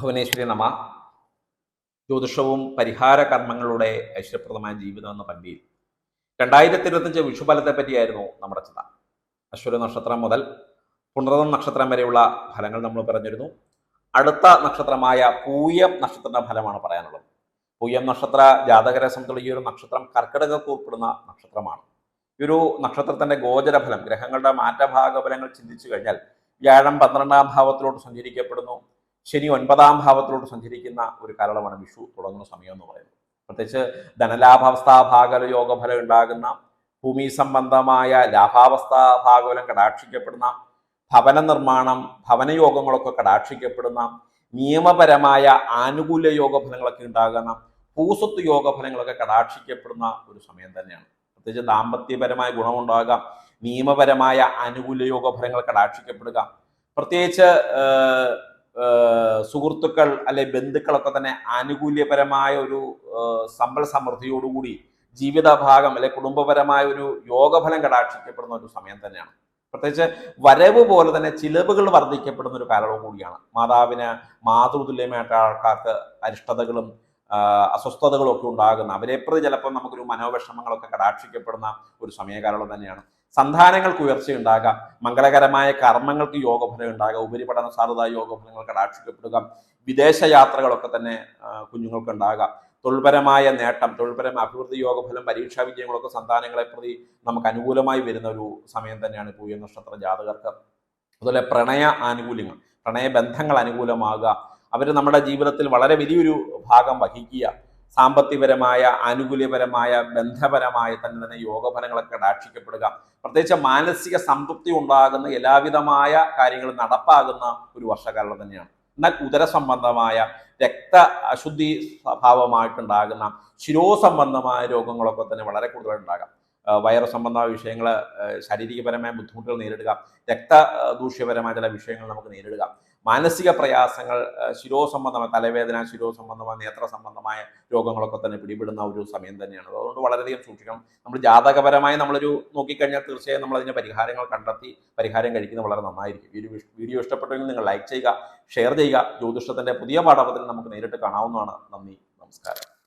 ഭുവനേശ്വരി നമ. ജ്യോതിഷവും പരിഹാര കർമ്മങ്ങളുടെ ഐശ്വര്യപ്രദമായ ജീവിതം എന്ന പന്തിയിൽ രണ്ടായിരത്തി ഇരുപത്തഞ്ച് വിഷുഫലത്തെ പറ്റിയായിരുന്നു നമ്മുടെ ചിന്ത. അശ്വര നക്ഷത്രം മുതൽ പുണർതം നക്ഷത്രം വരെയുള്ള ഫലങ്ങൾ നമ്മൾ പറഞ്ഞിരുന്നു. അടുത്ത നക്ഷത്രമായ പൂയം നക്ഷത്രത്തിന്റെ ഫലമാണ് പറയാനുള്ളത്. പൂയം നക്ഷത്ര ജാതകരെ സംബന്ധിച്ചുള്ള ഈ ഒരു നക്ഷത്രം കർക്കിടകത്തിൽ ഉൾപ്പെടുന്ന നക്ഷത്രമാണ്. ഈ ഒരു നക്ഷത്രത്തിന്റെ ഗോചരഫലം ഗ്രഹങ്ങളുടെ മാറ്റഭാഗഫലങ്ങൾ ചിന്തിച്ചു കഴിഞ്ഞാൽ വ്യാഴം പന്ത്രണ്ടാം ഭാവത്തിലോട്ട് സഞ്ചരിക്കപ്പെടുന്നു. ശനി ഒൻപതാം ഭാവത്തിലോട്ട് സഞ്ചരിക്കുന്ന ഒരു കാലമാണ് വിഷു തുടങ്ങുന്ന സമയം എന്ന് പറയുന്നത്. പ്രത്യേകിച്ച് ധനലാഭാവസ്ഥാ ഭാഗല യോഗഫലം ഉണ്ടാകുന്ന ഭൂമി സംബന്ധമായ ലാഭാവസ്ഥാ ഭാഗവലം കടാക്ഷിക്കപ്പെടുന്ന ഭവന നിർമ്മാണം ഭവനയോഗങ്ങളൊക്കെ കടാക്ഷിക്കപ്പെടുന്ന നിയമപരമായ ആനുകൂല്യ യോഗഫലങ്ങളൊക്കെ ഉണ്ടാകുന്ന ഭൂസ്വത്ത് യോഗഫലങ്ങളൊക്കെ കടാക്ഷിക്കപ്പെടുന്ന ഒരു സമയം തന്നെയാണ്. പ്രത്യേകിച്ച് ദാമ്പത്യപരമായ ഗുണമുണ്ടാകാം നിയമപരമായ ആനുകൂല്യ യോഗഫലങ്ങൾ കടാക്ഷിക്കപ്പെടുക. പ്രത്യേകിച്ച് സുഹൃത്തുക്കൾ അല്ലെ ബന്ധുക്കളൊക്കെ തന്നെ ആനുകൂല്യപരമായ ഒരു സമ്പൽ സമൃദ്ധിയോടുകൂടി ജീവിത ഭാഗം അല്ലെ കുടുംബപരമായ ഒരു യോഗഫലം കടാക്ഷിക്കപ്പെടുന്ന ഒരു സമയം തന്നെയാണ്. പ്രത്യേകിച്ച് വരവ് പോലെ തന്നെ ചിലവുകൾ വർദ്ധിക്കപ്പെടുന്ന ഒരു കാലവും കൂടിയാണ്. മാതാവിന് മാതൃതുല്യമായിട്ട് ആൾക്കാർക്ക് അരിഷ്ടതകളും ആ, അസ്വസ്ഥതകളും ഒക്കെ ഉണ്ടാകുന്ന അവരെ പ്രതി ചിലപ്പോൾ നമുക്കൊരു മനോവിഷമങ്ങളൊക്കെ കടാക്ഷിക്കപ്പെടുന്ന ഒരു സമയകാലം തന്നെയാണ്. സന്താനങ്ങൾക്ക് ഉയർച്ചയുണ്ടാകാം മംഗളകരമായ കർമ്മങ്ങൾക്ക് യോഗഫലം ഉണ്ടാകാം ഉപരിപഠന സാധ്യത യോഗഫലങ്ങൾ കടാക്ഷിക്കപ്പെടുക വിദേശ യാത്രകളൊക്കെ തന്നെ കുഞ്ഞുങ്ങൾക്ക് ഉണ്ടാകാം. തൊഴിൽപരമായ നേട്ടം തൊഴിൽപരമായ അഭിവൃദ്ധി യോഗഫലം പരീക്ഷാ വിജയങ്ങളൊക്കെ സന്താനങ്ങളെ പ്രതി നമുക്ക് അനുകൂലമായി വരുന്ന ഒരു സമയം തന്നെയാണ് പൂയ നക്ഷത്ര ജാതകർക്ക്. അതുപോലെ പ്രണയ ആനുകൂല്യങ്ങൾ പ്രണയ ബന്ധങ്ങൾ അനുകൂലമാകുക അവർ നമ്മുടെ ജീവിതത്തിൽ വളരെ വലിയൊരു ഭാഗം വഹിക്കുക. സാമ്പത്തികപരമായ ആനുകൂല്യപരമായ ബന്ധപരമായ തന്നെ തന്നെ യോഗഫലങ്ങളൊക്കെ കടാക്ഷിക്കപ്പെടുക. പ്രത്യേകിച്ച് മാനസിക സംതൃപ്തി ഉണ്ടാകുന്ന എല്ലാവിധമായ കാര്യങ്ങൾ നടപ്പാകുന്ന ഒരു വർഷകാലം തന്നെയാണ്. എന്നാൽ ഉദര സംബന്ധമായ രക്ത അശുദ്ധി സ്വഭാവമായിട്ടുണ്ടാകുന്ന ശിരോസംബന്ധമായ രോഗങ്ങളൊക്കെ തന്നെ വളരെ കൂടുതലുണ്ടാകാം. വയറു സംബന്ധമായ വിഷയങ്ങൾ ശാരീരികപരമായ ബുദ്ധിമുട്ടുകൾ നേരിടുക. രക്തദൂഷ്യപരമായ ചില വിഷയങ്ങൾ നമുക്ക് നേരിടുക. മാനസിക പ്രയാസങ്ങൾ ശിരോസംബന്ധമായ തലവേദന ശിരോസംബന്ധമായ നേത്ര സംബന്ധമായ രോഗങ്ങളൊക്കെ തന്നെ പിടിപെടുന്ന ഒരു സമയം തന്നെയാണ്. അതുകൊണ്ട് വളരെയധികം സൂക്ഷിക്കണം. നമ്മൾ ജാതകപരമായി നമ്മളൊരു നോക്കിക്കഴിഞ്ഞാൽ തീർച്ചയായും നമ്മൾ അതിന്റെ പരിഹാരങ്ങൾ കണ്ടെത്തി പരിഹാരം കഴിക്കുന്നത് വളരെ നന്നായിരിക്കും. ഈ വീഡിയോ ഇഷ്ടപ്പെട്ടെങ്കിൽ നിങ്ങൾ ലൈക്ക് ചെയ്യുക ഷെയർ ചെയ്യുക. ജ്യോതിഷത്തിന്റെ പുതിയ പാഠപത്തിൽ നമുക്ക് നേരിട്ട് കാണാവുന്നതാണ്. നന്ദി നമസ്കാരം.